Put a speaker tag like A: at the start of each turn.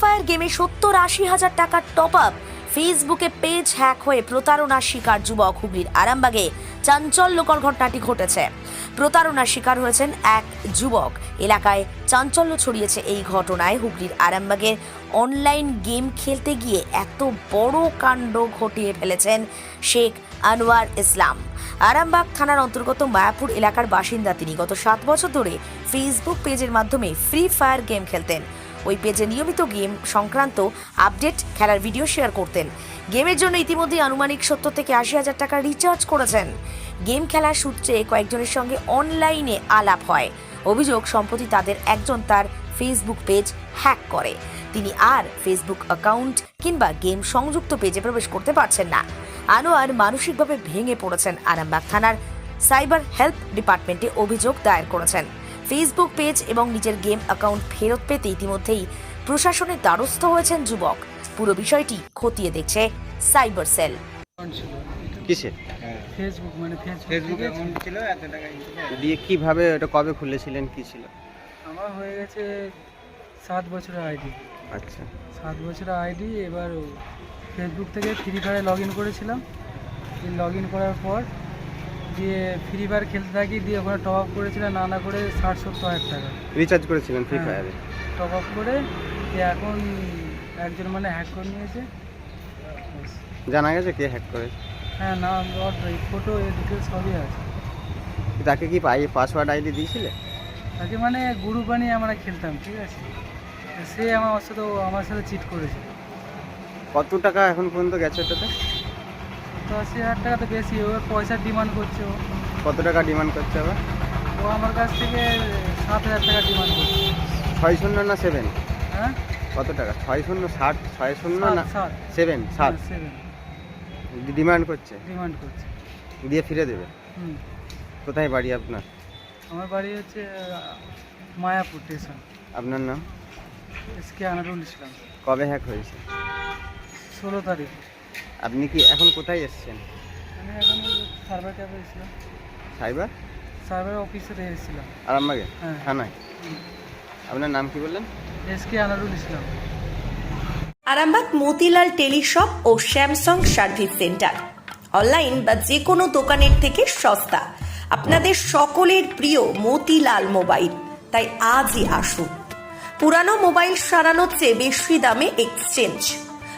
A: Fire গেমে সত্তর আশি হাজার টাকার টপ আপ ফেসবুকে পেজ হ্যাক হয়ে প্রতারণার শিকার যুবক হুগলির আরামবাগে চাঞ্চল্যকর ঘটনাটি ঘটেছে। প্রতারণার শিকার হয়েছেন এক যুবক। এলাকায় চাঞ্চল্য ছড়িয়েছে এই ঘটনায় হুগলির আরামবাগের অনলাইন গেম খেলতে গিয়ে এত বড় কাণ্ড ঘটিয়ে ফেলেছেন শেখ আনোয়ার ইসলাম। আরামবাগ থানার অন্তর্গত মায়াপুর এলাকার বাসিন্দা তিনি গত সাত বছর ধরে ফেসবুক পেজের মাধ্যমে ফ্রি ফায়ার গেম খেলতেন। ওই পেজে নিয়মিত গেম সংক্রান্ত আপডেট খেলার ভিডিও শেয়ার করতেন। গেমের জন্য ইতিমধ্যে আনুমানিক সত্তর থেকে আশি হাজার টাকা রিচার্জ করেছেন। গেম খেলার সূত্রে কয়েকজনের সঙ্গে অনলাইনে আলাপ হয়। অভিযোগ, সম্প্রতি তাদের একজন তার ফেসবুক পেজ হ্যাক করে। তিনি আর ফেসবুক অ্যাকাউন্ট কিংবা গেম সংযুক্ত পেজে প্রবেশ করতে পারছেন না। আনোয়ার মানসিকভাবে ভেঙে পড়েছেন আরামবাগ থানার সাইবার হেল্প ডিপার্টমেন্টে অভিযোগ দায়ের করেছেন। ফেসবুক পেজ এবং নিজের গেম অ্যাকাউন্ট ফেরত পেতে ইতিমধ্যেই প্রশাসনের দ্বারস্থ হয়েছেন যুবক। পুরো বিষয়টি খতিয়ে দেখছে সাইবার সেল
B: কিসে?
C: ফেসবুক মানে ফেসবুক
D: ফেসবুক
C: থেকে
D: অ্যাকাউন্ট ছিল এত টাকা
B: দিয়ে কীভাবে এটা কবে খুলেছিলেন কি ছিল?
C: আমার হয়ে গেছে সাত বছরের আইডি
B: আচ্ছা।
C: সাত বছরের আইডি এবার ফেসবুক থেকে ফ্রি ফায়ারে লগ ইন করেছিলাম। লগ ইন করার পর দিয়ে ফ্রি ফায়ার খেলতে থাকি দিয়ে ওখানে টপ আপ করেছিলাম না না করে ষাট সত্তর হাজার টাকা।
B: রিচার্জ করেছিলেন ফ্রি। ফায়ারে
C: টপ আপ করে দিয়ে এখন একজন মানে হ্যাক করে নিয়েছে।
B: জানা গেছে কে হ্যাক করে?
C: হ্যাঁ নাম ফটো ডিটেলস সবই আছে।
B: তাকে কি পাই পাসওয়ার্ড আইডি দিয়েছিলে?
C: তাকে মানে গ্রুপ বানিয়ে আমরা খেলতাম ঠিক আছে? সে আমার সাথে আমার সাথে চিট করেছে।
B: কত টাকা এখন পর্যন্ত গেছে ওটাতে?
C: তো আশি হাজার টাকা তো বেশি ও পয়সার ডিমান্ড করছে ও।
B: কত টাকা ডিমান্ড করছে আবার?
C: ও আমার কাছ থেকে সাত হাজার টাকা ডিমান্ড করছে।
B: ছয় শূন্য না সেভেন
C: হ্যাঁ?
B: কত টাকা? ছয় শূন্য ষাট ছয় শূন্য না
C: সাত।
B: সেভেন সাত?
C: সেভেন
B: ডিমান্ড করছে?
C: ডিমান্ড করছে।
B: দিয়ে ফিরে দেবে?
C: হুম।
B: কোথায় বাড়ি আপনার?
C: আমার বাড়ি হচ্ছে মায়াপুর স্টেশন
B: আপনার নাম?
C: এসকে আনারুল ইসলাম।
B: কবে হ্যাক হয়েছে?
C: ষোলো তারিখ।
B: আপনি কি এখন কোথায় এসেছেন?
C: আমি এখন সার্ভার ক্যাবে এসেছিলাম।
B: সাইবার?
C: সার্ভার অফিসে এসেছিলাম।
B: আরামবাগে?
C: হ্যাঁ।
B: থানায়? আপনার নাম কি বললেন?
C: এসকে আনারুল ইসলাম।
A: আরামবাগ মতিলাল টেলিশপ ও স্যামসাং সার্ভিস সেন্টার। অনলাইন বা যে কোনো দোকানের থেকে সস্তা। আপনাদের সকলের প্রিয় মতিলাল মোবাইল। তাই আজই আসুন। পুরানো মোবাইল সারানোর চেয়ে বেশি দামে এক্সচেঞ্জ।